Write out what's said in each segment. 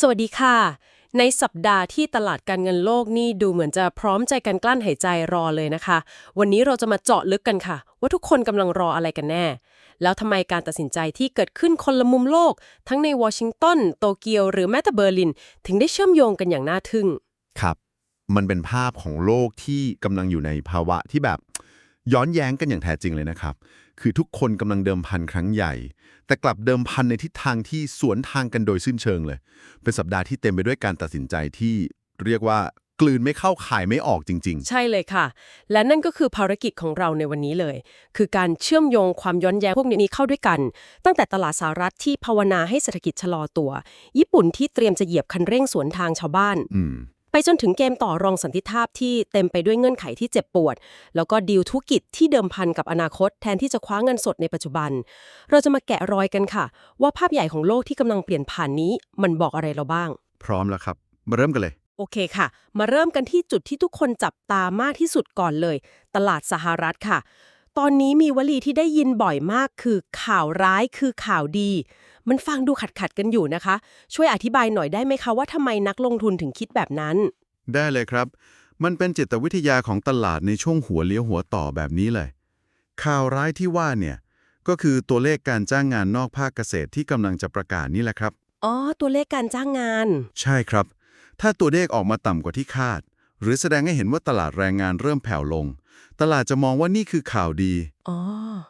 สวัสดีค่ะ ในสัปดาห์ที่ตลาดการเงินโลกนี่ดูเหมือนจะพร้อมใจกันกลั้นหายใจรอเลยนะคะ วันนี้เราจะมาเจาะลึกกันค่ะ ว่าทุกคนกำลังรออะไรกันแน่ แล้วทำไมการตัดสินใจที่เกิดขึ้นคนละมุมโลก ทั้งในวอชิงตันโตเกียวหรือแม้แต่เบอร์ลิน ถึงได้เชื่อมโยงกันอย่างน่าทึ่ง ครับ มันเป็นภาพของโลกที่กำลังอยู่ในภาวะที่แบบย้อนแย้งกันอย่างแท้จริงเลยนะครับ คือทุกคนกำลังเดิมพันครั้งใหญ่ แต่กลับเดิมพันในทิศทางที่สวนทางกันโดยสิ้นเชิงเลย เป็นสัปดาห์ที่เต็มไปด้วยการตัดสินใจที่เรียกว่ากลืนไม่เข้าขายไม่ออกจริงใช่เลยค่ะ และนั่นก็คือภารกิจของเราในวันนี้เลย คือการเชื่อมโยงความย้อนแย้งพวกนี้เข้าด้วยกัน ตั้งแต่ตลาดสหรัฐที่ภาวนาให้เศรษฐกิจชะลอตัว ญี่ปุ่นที่เตรียมจะเหยียบคันเร่งสวนทางชาวบ้านๆอืม ไปจนถึงเกมต่อรองสันติภาพที่เต็มไปด้วยเงื่อนไขที่เจ็บปวด แล้วก็ดีลธุรกิจที่เดิมพันกับอนาคตแทนที่จะคว้าเงินสดในปัจจุบัน เราจะมาแกะรอยกันค่ะ ว่าภาพใหญ่ของโลกที่กำลังเปลี่ยนผ่านนี้มันบอกอะไรเราบ้าง พร้อมแล้วครับ มาเริ่มกันเลย โอเคค่ะ มาเริ่มกันที่จุดที่ทุกคนจับตามากที่สุดก่อนเลย ตลาดสหรัฐค่ะ ตอนนี้มีวลีที่ได้ยินบ่อยมากคือข่าวร้ายคือข่าวดี มันฟังดูขัดขัดๆกันอยู่นะคะ ช่วยอธิบายหน่อยได้ไหมคะว่าทำไมนักลงทุนถึงคิดแบบนั้น ได้เลยครับ มันเป็นจิตวิทยาของตลาดในช่วงหัวเลี้ยวหัวต่อแบบนี้เลย ข่าวร้ายที่ว่าเนี่ยก็คือตัวเลขการจ้างงานนอกภาคเกษตรที่กำลังจะประกาศนี่แหละครับ อ๋อ ตัวเลขการจ้างงาน ใช่ครับ ถ้าตัวเลขออกมาต่ำกว่าที่คาด หรือแสดงให้เห็นว่าตลาดแรงงานเริ่มแผ่วลง ตลาดจะมองว่านี่คือข่าวดี อ๋อ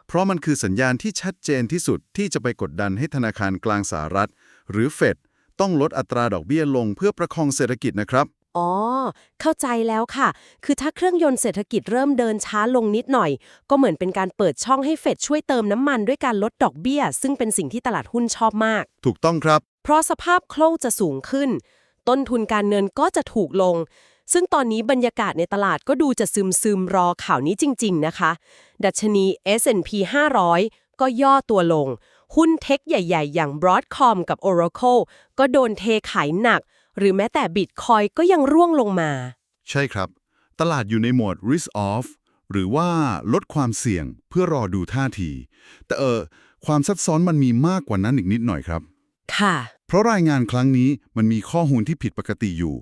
เพราะมันคือสัญญาณที่ชัดเจนที่สุดที่จะไปกดดันให้ธนาคารกลางสหรัฐ หรือเฟดต้องลดอัตราดอกเบี้ยลงเพื่อประคองเศรษฐกิจนะครับ อ๋อ เข้าใจแล้วค่ะ คือถ้าเครื่องยนต์เศรษฐกิจเริ่มเดินช้าลงนิดหน่อย ก็เหมือนเป็นการเปิดช่องให้เฟดช่วยเติมน้ำมันด้วยการลดดอกเบี้ย ซึ่งเป็นสิ่งที่ตลาดหุ้นชอบมาก ถูกต้องครับ เพราะสภาพคล่องจะสูงขึ้น ต้นทุนการเงินก็จะถูกลง ซึ่งตอนนี้บรรยากาศในตลาดก็ดูจะซึมซึมๆรอข่าวนี้จริง ๆ นะคะ ดัชนี S&P 500 ก็ย่อตัวลง หุ้นเทคใหญ่ ๆ อย่าง Broadcom กับ Oracle ก็โดนเทขายหนัก หรือแม้แต่ Bitcoin ก็ยังร่วงลงมา ใช่ครับ ตลาดอยู่ในโหมด risk off หรือว่าลดความเสี่ยงเพื่อรอดูท่าที แต่เออความซับซ้อนมันมีมากกว่านั้นอีกนิดหน่อยครับ ค่ะ เพราะรายงานครั้งนี้มันมีข้อมูลที่ผิดปกติอยู่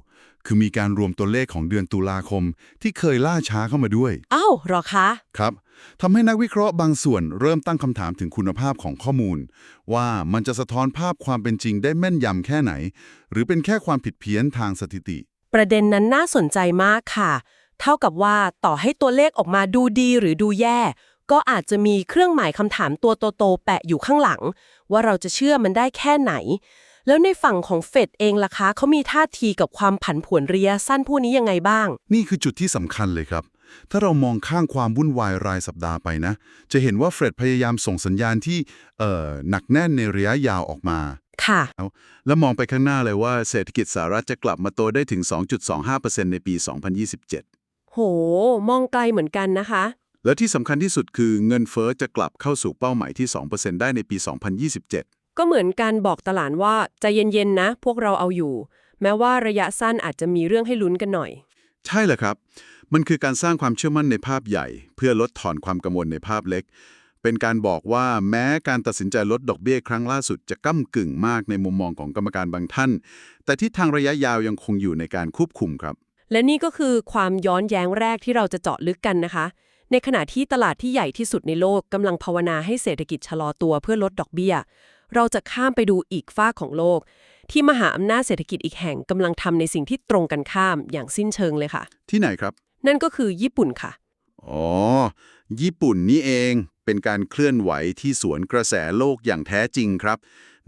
คือมีการรวมตัวเลขของเดือนตุลาคม ที่เคยล่าช้าเข้ามาด้วยอ้าวเหรอคะครับทำให้นักวิเคราะห์บางส่วนเริ่มตั้งคำถามถึงคุณภาพของข้อมูล ว่ามันจะสะท้อนภาพความเป็นจริงได้แม่นยำแค่ไหน หรือเป็นแค่ความผิดเพี้ยนทางสถิติ ประเด็นนั้นน่าสนใจมากค่ะ เท่ากับว่าต่อให้ตัวเลขออกมาดูดีหรือดูแย่ ก็อาจจะมีเครื่องหมายคำถามตัวโตๆแปะอยู่ข้างหลัง ว่าเราจะเชื่อมันได้แค่ไหน แล้วในฝั่งของเฟดเองล่ะคะเขามีท่าทีกับความผันผวนระยะสั้นพวกนี้ยังไงบ้าง นี่คือจุดที่สำคัญเลยครับ ถ้าเรามองข้างความวุ่นวายรายสัปดาห์ไปนะ จะเห็นว่าเฟรดพยายามส่งสัญญาณที่เอ่อหนักแน่นในระยะยาวออกมาค่ะแล้วมองไปข้างหน้าเลยว่าเศรษฐกิจสหรัฐจะกลับมาโตได้ถึง 2.25%ในปี 2027 โห มองไกลเหมือนกันนะคะ และที่สำคัญที่สุดคือเงินเฟ้อจะกลับเข้าสู่เป้าหมายที่ 2%ได้ในปี 2027 ก็เหมือนการบอกตลาดว่าใจเย็นๆนะ พวกเราเอาอยู่ แม้ว่าระยะสั้นอาจจะมีเรื่องให้ลุ้นกันหน่อย ใช่เลยครับ มันคือการสร้างความเชื่อมั่นในภาพใหญ่ เพื่อลดทอนความกังวลในภาพเล็ก เป็นการบอกว่าแม้การตัดสินใจลดดอกเบี้ยครั้งล่าสุดจะก้ากึ่งมากในมุมมองของกรรมการบางท่าน แต่ที่ทางระยะยาวยังคงอยู่ในการควบคุมครับ และนี่ก็คือความย้อนแย้งแรกที่เราจะเจาะลึกกันนะคะในขณะที่ตลาดที่ใหญ่ที่สุดในโลกกำลังภาวนาให้เศรษฐกิจชะลอตัวเพื่อลดดอกเบี้ย เราจะข้ามไปดูอีกฝ้ากของโลก ที่มหาอำนาจเศรษฐกิจอีกแห่งกำลังทำในสิ่งที่ตรงกันข้ามอย่างสิ้นเชิงเลยค่ะ ที่ไหนครับ นั่นก็คือญี่ปุ่นค่ะ อ๋อ ญี่ปุ่นนี่เองเป็นการเคลื่อนไหวที่สวนกระแสโลกอย่างแท้จริงครับ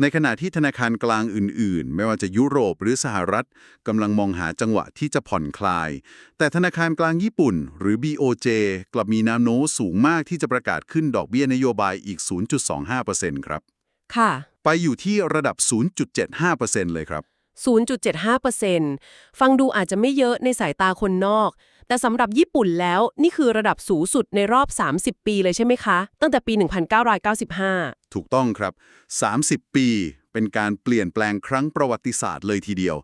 ในขณะที่ธนาคารกลางอื่น ๆ ไม่ว่าจะยุโรปหรือสหรัฐกำลังมองหาจังหวะที่จะผ่อนคลาย แต่ธนาคารกลางญี่ปุ่น หรือ BOJ กลับมีแนวโน้มสูงมากที่จะประกาศขึ้นดอกเบี้ยนโยบายอีก 0.25%ครับ ค่ะ ไปอยู่ที่ระดับ 0.75%เลยครับ 0.75%ฟังดูอาจจะไม่เยอะในสายตาคนนอก แต่สำหรับญี่ปุ่นแล้วนี่คือระดับสูงสุดในรอบ 30 ปีเลยใช่ไหมคะ ตั้งแต่ปี 1995 ถูกต้องครับ 30 ปีเป็นการเปลี่ยนแปลงครั้งประวัติศาสตร์เลยทีเดียว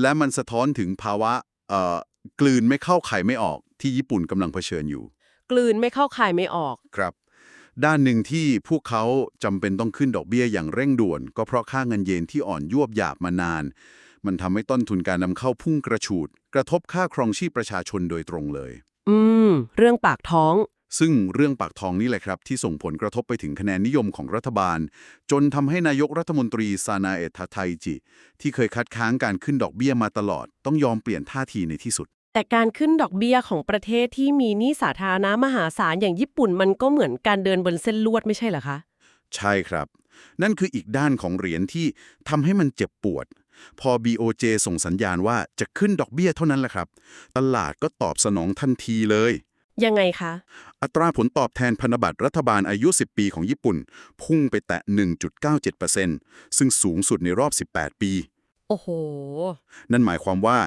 และมันสะท้อนถึงภาวะเอ่อกลืนไม่เข้าไข่ไม่ออกที่ญี่ปุ่นกำลังเผชิญอยู่ กลืนไม่เข้าคายไม่ออก ครับ ด้านหนึ่งที่พวกเขาจำเป็นต้องขึ้นดอกเบี้ยอย่างเร่งด่วน ก็เพราะค่าเงินเยนที่อ่อนยวบหยาบมานาน มันทำให้ต้นทุนการนำเข้าพุ่งกระฉูด กระทบค่าครองชีพประชาชนโดยตรงเลย อืม เรื่องปากท้อง ซึ่งเรื่องปากท้องนี่แหละครับ ที่ส่งผลกระทบไปถึงคะแนนนิยมของรัฐบาล จนทำให้นายกรัฐมนตรีซานาเอตไทจิ ที่เคยคัดค้างการขึ้นดอกเบี้ยมาตลอด ต้องยอมเปลี่ยนท่าทีในที่สุด แต่การขึ้นดอกเบี้ยของประเทศที่มีหนี้สาธารณะมหาศาลอย่างญี่ปุ่นมันก็เหมือนการเดินบนเส้นลวดไม่ใช่เหรอคะ ใช่ครับ นั่นคืออีกด้านของเหรียญที่ทำให้มันเจ็บปวด พอ BOJ ส่งสัญญาณว่าจะขึ้นดอกเบี้ยเท่านั้นแหละครับ ตลาดก็ตอบสนองทันทีเลย ยังไงคะ อัตราผลตอบแทนพันธบัตรรัฐบาลอายุ 10 ปีของญี่ปุ่น พุ่งไปแตะ 1.97%ซึ่งสูงสุดในรอบ 18 ปี โอ้โห นั่นหมายความว่า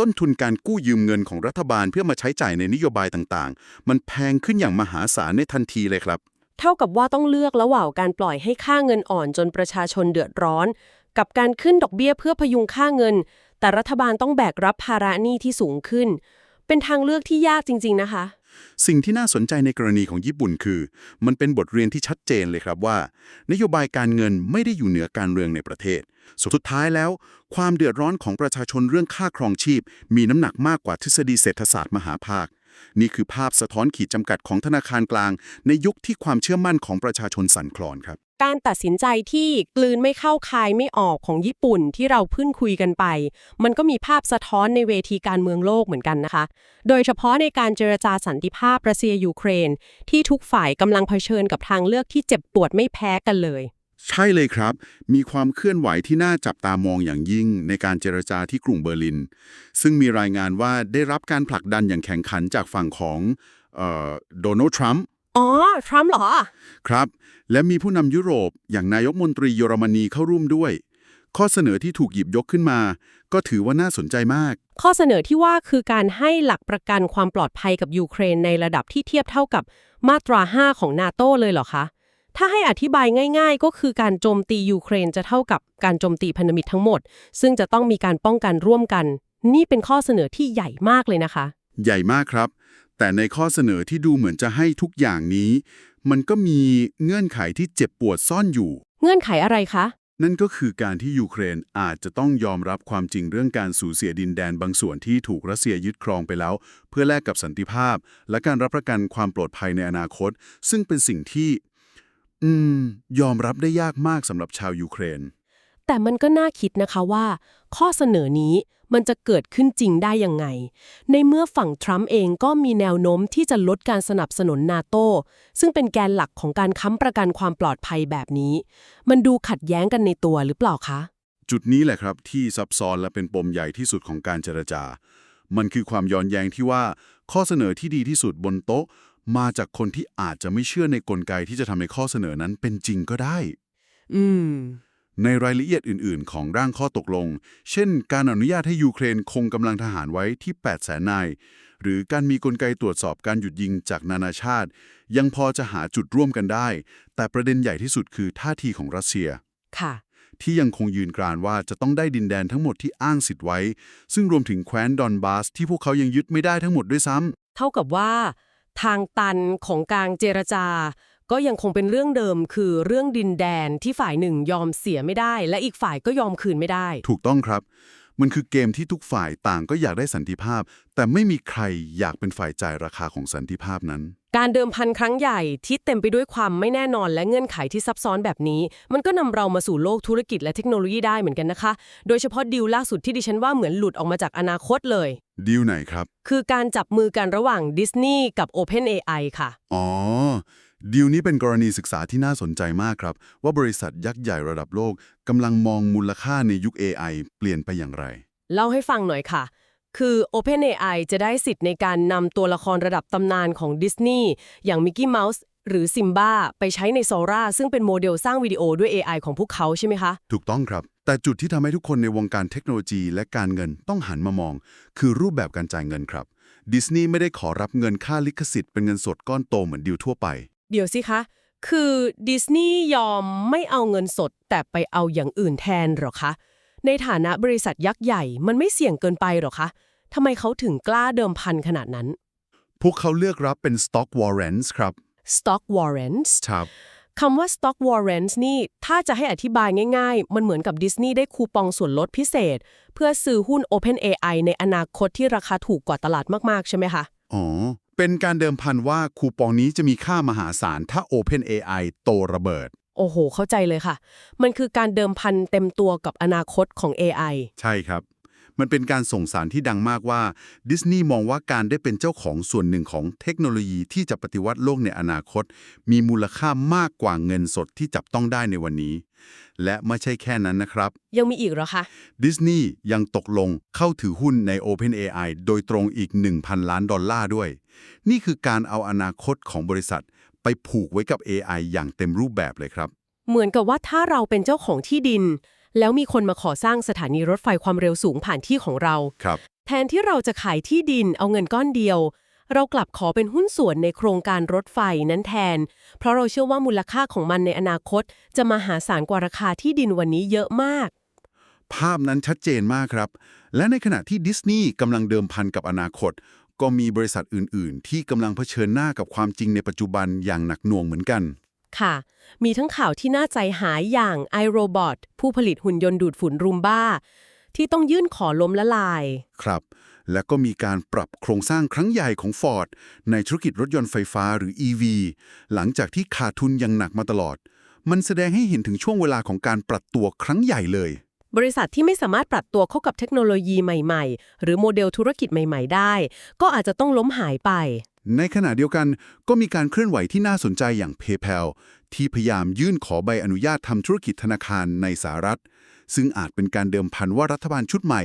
ต้นทุนการกู้ยืมเงินของรัฐบาลเพื่อมาใช้จ่ายในนโยบายต่างๆ มันแพงขึ้นอย่างมหาศาลในทันทีเลยครับ เท่ากับว่าต้องเลือกระหว่างการปล่อยให้ค่าเงินอ่อนจนประชาชนเดือดร้อน กับการขึ้นดอกเบี้ยเพื่อพยุงค่าเงิน แต่รัฐบาลต้องแบกรับภาระหนี้ที่สูงขึ้น เป็นทางเลือกที่ยากจริง ๆ นะคะ สิ่งที่น่าสนใจในกรณีของญี่ปุ่นคือ มันเป็นบทเรียนที่ชัดเจนเลยครับว่า นโยบายการเงินไม่ได้อยู่เหนือการเมืองในประเทศ สุดท้ายแล้ว ความเดือดร้อนของประชาชนเรื่องค่าครองชีพ มีน้ำหนักมากกว่าทฤษฎีเศรษฐศาสตร์มหาภาค นี่คือภาพสะท้อนขีดจำกัดของธนาคารกลาง ในยุคที่ความเชื่อมั่นของประชาชนสั่นคลอนครับการตัดสินใจที่กลืนไม่เข้าคายไม่ออกของญี่ปุ่นที่เราเพิ่งคุยกันไป มันก็มีภาพสะท้อนในเวทีการเมืองโลกเหมือนกันนะคะ โดยเฉพาะในการเจรจาสันติภาพรัสเซียยูเครน ที่ทุกฝ่ายกำลังเผชิญกับทางเลือกที่เจ็บปวดไม่แพ้กันเลย ใช่เลยครับ มีความเคลื่อนไหวที่น่าจับตามองอย่างยิ่งในการเจรจาที่กรุงเบอร์ลิน ซึ่งมีรายงานว่าได้รับการผลักดันอย่างแข่งขันจากฝั่งของโดนัลด์ทรัมป์ อ๋อ ทรัมป์เหรอ ครับ และมีผู้นำยุโรปอย่างนายกมนตรีเยอรมนีเข้าร่วมด้วย ข้อเสนอที่ถูกหยิบยกขึ้นมา ก็ถือว่าน่าสนใจมาก ข้อเสนอที่ว่าคือการให้หลักประกันความปลอดภัยกับยูเครนในระดับที่เทียบเท่ากับมาตรา 5 ของนาโตเลยเหรอคะ ถ้าให้อธิบายง่าย ๆ ก็คือการโจมตียูเครนจะเท่ากับการโจมตีพันธมิตรทั้งหมด ซึ่งจะต้องมีการป้องกันร่วมกัน นี่เป็นข้อเสนอที่ใหญ่มากเลยนะคะ ใหญ่มากครับ แต่ในข้อเสนอที่ดูเหมือนจะให้ทุกอย่างนี้ มันก็มีเงื่อนไขที่เจ็บปวดซ่อนอยู่ เงื่อนไขอะไรคะ นั่นก็คือการที่ยูเครนอาจจะต้องยอมรับความจริงเรื่องการสูญเสียดินแดนบางส่วนที่ถูกรัสเซียยึดครองไปแล้ว เพื่อแลกกับสันติภาพ และการรับประกันความปลอดภัยในอนาคต ซึ่งเป็นสิ่งที่ อืม ยอมรับได้ยากมากสำหรับชาวยูเครน แต่มันก็น่าคิดนะคะว่า ข้อเสนอนี้มันจะเกิดขึ้นจริงได้ยังไง ในเมื่อฝั่งทรัมป์เองก็มีแนวโน้มที่จะลดการสนับสนุนนาโตซึ่งเป็นแกนหลักของการค้ำประกันความปลอดภัยแบบนี้ มันดูขัดแย้งกันในตัวหรือเปล่าคะ จุดนี้แหละครับที่ซับซ้อนและเป็นปมใหญ่ที่สุดของการเจรจา มันคือความย้อนแย้งที่ว่าข้อเสนอที่ดีที่สุดบนโต๊ะ มาจากคนที่อาจจะไม่เชื่อในกลไกที่จะทำให้ข้อเสนอนั้นเป็นจริงก็ได้ อืม ในรายละเอียดอื่น ๆ ของร่างข้อตกลง เช่น การอนุญาตให้ยูเครนคงกำลังทหารไว้ที่ 8 แสนนาย หรือการมีกลไกตรวจสอบการหยุดยิงจากนานาชาติ ยังพอจะหาจุดร่วมกันได้ แต่ประเด็นใหญ่ที่สุดคือท่าทีของรัสเซีย ค่ะ ที่ยังคงยืนกรานว่าจะต้องได้ดินแดนทั้งหมดที่อ้างสิทธิ์ไว้ ซึ่งรวมถึงแคว้นดอนบาสที่พวกเขายังยึดไม่ได้ทั้งหมดด้วยซ้ำ เท่ากับว่า ทางตันของการเจรจา ก็ยังคงเป็นเรื่องเดิมคือเรื่องดินแดนที่ฝ่ายหนึ่งยอมเสียไม่ได้ และอีกฝ่ายก็ยอมคืนไม่ได้ ถูกต้องครับ มันคือเกมที่ทุกฝ่ายต่างก็อยากได้สันติภาพ แต่ไม่มีใครอยากเป็นฝ่ายจ่ายราคาของสันติภาพนั้น การเดิมพันครั้งใหญ่ที่เต็มไปด้วยความไม่แน่นอนและเงื่อนไขที่ซับซ้อนแบบนี้ มันก็นำเรามาสู่โลกธุรกิจและเทคโนโลยีได้เหมือนกันนะคะ โดยเฉพาะดีลล่าสุดที่ดิฉันว่าเหมือนหลุดออกมาจากอนาคตเลย ดีลไหนครับ คือการจับมือกันระหว่างดิสนีย์กับ OpenAI ค่ะ อ๋อ ดีลนี้เป็นกรณีศึกษาที่น่าสนใจมากครับ ว่าบริษัทยักษ์ใหญ่ระดับโลกกำลังมองมูลค่าในยุค AI เปลี่ยนไปอย่างไร เล่าให้ฟังหน่อยค่ะ คือ OpenAI จะได้สิทธิ์ในการนำตัวละครระดับตำนานของดิสนีย์อย่างมิกกี้เมาส์หรือซิมบ้าไปใช้ในโซราซึ่งเป็นโมเดลสร้างวิดีโอด้วย AI ของพวกเขาใช่ไหมคะ ถูกต้องครับ แต่จุดที่ทำให้ทุกคนในวงการเทคโนโลยีและการเงินต้องหันมามอง คือรูปแบบการจ่ายเงินครับ ดิสนีย์ไม่ได้ขอรับเงินค่าลิขสิทธิ์เป็นเงินสดก้อนโตเหมือนดีลทั่วไป เดี๋ยวสิคะ คือดิสนีย์ยอมไม่เอาเงินสด แต่ไปเอาอย่างอื่นแทนเหรอคะ ในฐานะบริษัทยักษ์ใหญ่มันไม่เสี่ยงเกินไปเหรอคะทำไมเขาถึงกล้าเดิมพันขนาดนั้น พวกเขาเลือกรับเป็น stock warrants ครับ stock warrants ครับ คำว่า stock warrants นี่ถ้าจะให้อธิบายง่ายๆ มันเหมือนกับดิสนีย์ได้คูปองส่วนลดพิเศษ เพื่อซื้อหุ้น OpenAI ในอนาคตที่ราคาถูกกว่าตลาดมากๆ ใช่ไหมคะ อ๋อ เป็นการเดิมพันว่าคูปองนี้จะมีค่ามหาศาลถ้า OpenAI โตระเบิด โอ้โห เข้าใจเลยค่ะ มันคือการเดิมพันเต็มตัวกับอนาคตของ AI ใช่ครับ มันเป็นการส่งสารที่ดังมากว่า ดิสนีย์มองว่าการได้เป็นเจ้าของส่วนหนึ่งของเทคโนโลยีที่จะปฏิวัติโลกในอนาคต มีมูลค่ามากกว่าเงินสดที่จับต้องได้ในวันนี้ และไม่ใช่แค่นั้นนะครับ ยังมีอีกเหรอคะ ดิสนีย์ยังตกลงเข้าถือหุ้นใน OpenAI โดยตรงอีก 1,000 ล้านดอลลาร์ด้วย นี่คือการเอาอนาคตของบริษัท ไปผูกไว้กับ AI อย่างเต็มรูปแบบเลยครับ เหมือนกับว่าถ้าเราเป็นเจ้าของที่ดิน แล้วมีคนมาขอสร้างสถานีรถไฟความเร็วสูงผ่านที่ของเรา ครับ แทนที่เราจะขายที่ดินเอาเงินก้อนเดียว เรากลับขอเป็นหุ้นส่วนในโครงการรถไฟนั้นแทน เพราะเราเชื่อว่ามูลค่าของมันในอนาคต จะมหาศาลกว่าราคาที่ดินวันนี้เยอะมาก ภาพนั้นชัดเจนมากครับ และในขณะที่ดิสนีย์กำลังเดิมพันกับอนาคต ก็มีบริษัทอื่น ๆ ที่กำลังเผชิญหน้ากับความจริงในปัจจุบันอย่างหนักหน่วงเหมือนกัน ค่ะ มีทั้งข่าวที่น่าใจหายอย่าง iRobot ผู้ผลิตหุ่นยนต์ดูดฝุ่นรูมบ้า ที่ต้องยื่นขอล้มละลาย ครับ และก็มีการปรับโครงสร้างครั้งใหญ่ของ Ford ในธุรกิจรถยนต์ไฟฟ้าหรือ EV หลังจากที่ขาดทุนอย่างหนักมาตลอด มันแสดงให้เห็นถึงช่วงเวลาของการปรับตัวครั้งใหญ่เลย บริษัทที่ไม่สามารถปรับตัวเข้ากับเทคโนโลยีใหม่ ๆ หรือโมเดลธุรกิจใหม่ ๆ ได้ ก็อาจจะต้องล้มหายไป ในขณะเดียวกันก็มีการเคลื่อนไหวที่น่าสนใจอย่าง PayPal ที่พยายามยื่นขอใบอนุญาตทำธุรกิจธนาคารในสหรัฐ ซึ่งอาจเป็นการเดิมพันว่ารัฐบาลชุดใหม่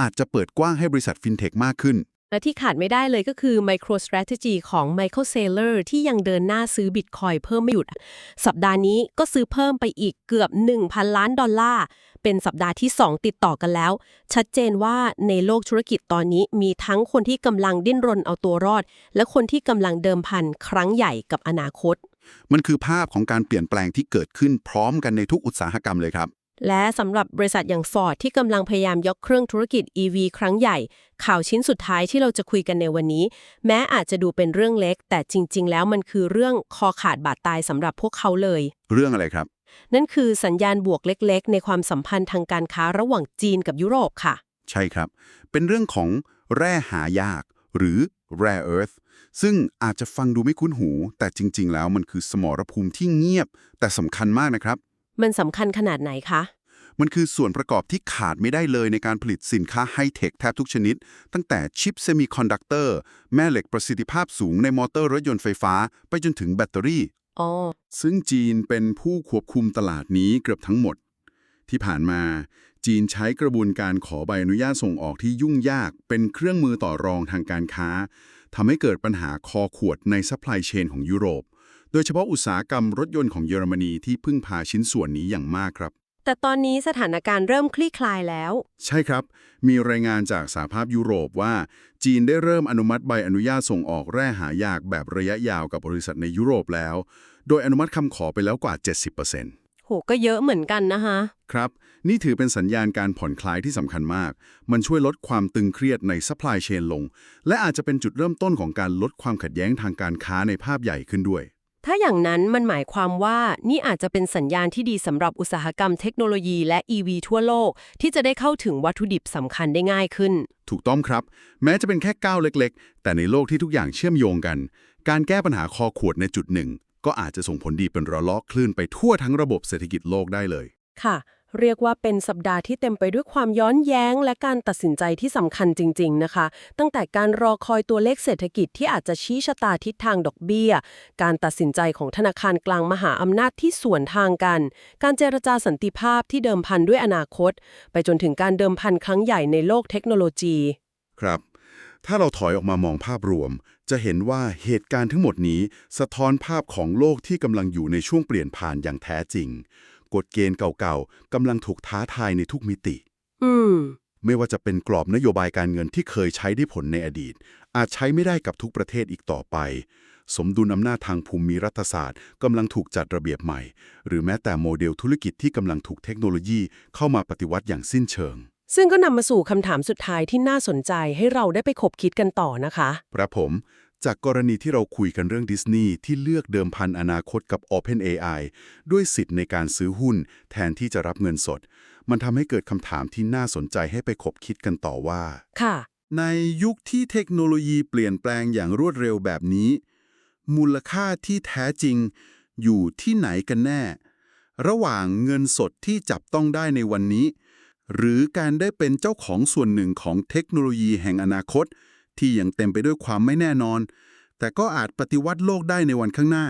อาจจะเปิดกว้างให้บริษัทฟินเทคมากขึ้น และที่ขาดไม่ได้เลยก็คือ MicroStrategy ของ Michael Saylor ที่ยังเดินหน้าซื้อบิตคอยเพิ่มไม่หยุด สัปดาห์นี้ก็ซื้อเพิ่มไปอีกเกือบ 1,000 ล้านดอลลาร์ เป็นสัปดาห์ที่ 2 ติดต่อกันแล้ว ชัดเจนว่าในโลกธุรกิจตอนนี้มีทั้งคนที่กำลังดิ้นรนเอาตัวรอด และคนที่กำลังเดิมพันครั้งใหญ่กับอนาคต มันคือภาพของการเปลี่ยนแปลงที่เกิดขึ้นพร้อมกันในทุกอุตสาหกรรมเลยครับ และสำหรับบริษัทอย่าง Ford ที่กำลังพยายามยกเครื่องธุรกิจ EV ครั้งใหญ่ ข่าวชิ้นสุดท้ายที่เราจะคุยกันในวันนี้ แม้อาจจะดูเป็นเรื่องเล็ก แต่จริง ๆ แล้วมันคือเรื่องคอขาดบาดตายสำหรับพวกเขาเลย เรื่องอะไรครับ นั่นคือสัญญาณบวกเล็ก ๆ ในความสัมพันธ์ทางการค้าระหว่างจีนกับยุโรปค่ะ ใช่ครับ เป็นเรื่องของแร่หายาก หรือ rare earth ซึ่งอาจจะฟังดูไม่คุ้นหู แต่จริง ๆ แล้วมันคือสมรภูมิที่เงียบ แต่สำคัญมากนะครับ มันสำคัญขนาดไหนคะ มันคือส่วนประกอบที่ขาดไม่ได้เลยในการผลิตสินค้าไฮเทคแทบทุกชนิด ตั้งแต่ชิปเซมิคอนดักเตอร์ แม่เหล็กประสิทธิภาพสูงในมอเตอร์รถยนต์ไฟฟ้า ไปจนถึงแบตเตอรี่อ๋อซึ่งจีนเป็นผู้ควบคุมตลาดนี้เกือบทั้งหมด ที่ผ่านมาจีนใช้กระบวนการขอใบอนุญาตส่งออกที่ยุ่งยาก เป็นเครื่องมือต่อรองทางการค้าทำให้เกิดปัญหาคอขวดในซัพพลายเชนของยุโรป โดยเฉพาะอุตสาหกรรมรถยนต์ของเยอรมนีที่พึ่งพาชิ้นส่วนนี้อย่างมากครับ แต่ตอนนี้สถานการณ์เริ่มคลี่คลายแล้ว ใช่ครับ มีรายงานจากสหภาพยุโรปว่า จีนได้เริ่มอนุมัติใบอนุญาตส่งออกแร่หายากแบบระยะยาวกับบริษัทในยุโรปแล้ว โดยอนุมัติคำขอไปแล้วกว่า 70%โหก็เยอะเหมือนกันนะคะ ครับ นี่ถือเป็นสัญญาณการผ่อนคลายที่สำคัญมาก มันช่วยลดความตึงเครียดในซัพพลายเชนลง และอาจจะเป็นจุดเริ่มต้นของการลดความขัดแย้งทางการค้าในภาพใหญ่ขึ้นด้วย ถ้าอย่างนั้นมันหมายความว่านี่อาจจะเป็นสัญญาณที่ดีสำหรับอุตสาหกรรมเทคโนโลยีและ EV ทั่วโลก ที่จะได้เข้าถึงวัตถุดิบสำคัญได้ง่ายขึ้น ถูกต้องครับ แม้จะเป็นแค่ก้าวเล็กๆ แต่ในโลกที่ทุกอย่างเชื่อมโยงกัน การแก้ปัญหาคอขวดในจุดหนึ่ง ก็อาจจะส่งผลดีเป็นระลอกคลื่นไปทั่วทั้งระบบเศรษฐกิจโลกได้เลย ค่ะ เรียกว่าเป็นสัปดาห์ที่เต็มไปด้วยความย้อนแย้ง และการตัดสินใจที่สำคัญจริง ๆ นะคะ ตั้งแต่การรอคอยตัวเลขเศรษฐกิจที่อาจจะชี้ชะตาทิศทางดอกเบี้ย การตัดสินใจของธนาคารกลางมหาอำนาจที่สวนทางกัน การเจรจาสันติภาพที่เดิมพันด้วยอนาคต ไปจนถึงการเดิมพันครั้งใหญ่ในโลกเทคโนโลยี ครับ ถ้าเราถอยออกมามองภาพรวม จะเห็นว่าเหตุการณ์ทั้งหมดนี้ สะท้อนภาพของโลกที่กำลังอยู่ในช่วงเปลี่ยนผ่านอย่างแท้จริง กฎเกณฑ์เก่าๆกำลังถูกท้าทายในทุกมิติ อืม ไม่ว่าจะเป็นกรอบนโยบายการเงินที่เคยใช้ได้ผลในอดีต อาจใช้ไม่ได้กับทุกประเทศอีกต่อไป สมดุลอำนาจทางภูมิรัฐศาสตร์กำลังถูกจัดระเบียบใหม่ หรือแม้แต่โมเดลธุรกิจที่กำลังถูกเทคโนโลยีเข้ามาปฏิวัติอย่างสิ้นเชิง ซึ่งก็นำมาสู่คำถามสุดท้ายที่น่าสนใจให้เราได้ไปคบคิดกันต่อนะคะ ครับผม จากกรณีที่เราคุยกันเรื่องดิสนีย์ที่เลือกเดิมพันอนาคตกับ OpenAI ด้วยสิทธิ์ในการซื้อหุ้น แทนที่จะรับเงินสด มันทำให้เกิดคำถามที่น่าสนใจให้ไปคบคิดกันต่อว่า ค่ะ ในยุคที่เทคโนโลยีเปลี่ยนแปลงอย่างรวดเร็วแบบนี้ มูลค่าที่แท้จริง อยู่ที่ไหนกันแน่ ระหว่างเงินสดที่จับต้องได้ในวันนี้ หรือการได้เป็นเจ้าของส่วนหนึ่งของเทคโนโลยีแห่งอนาคต ที่ยังเต็มไปด้วยความไม่แน่นอน แต่ก็อาจปฏิวัติโลกได้ในวันข้างหน้า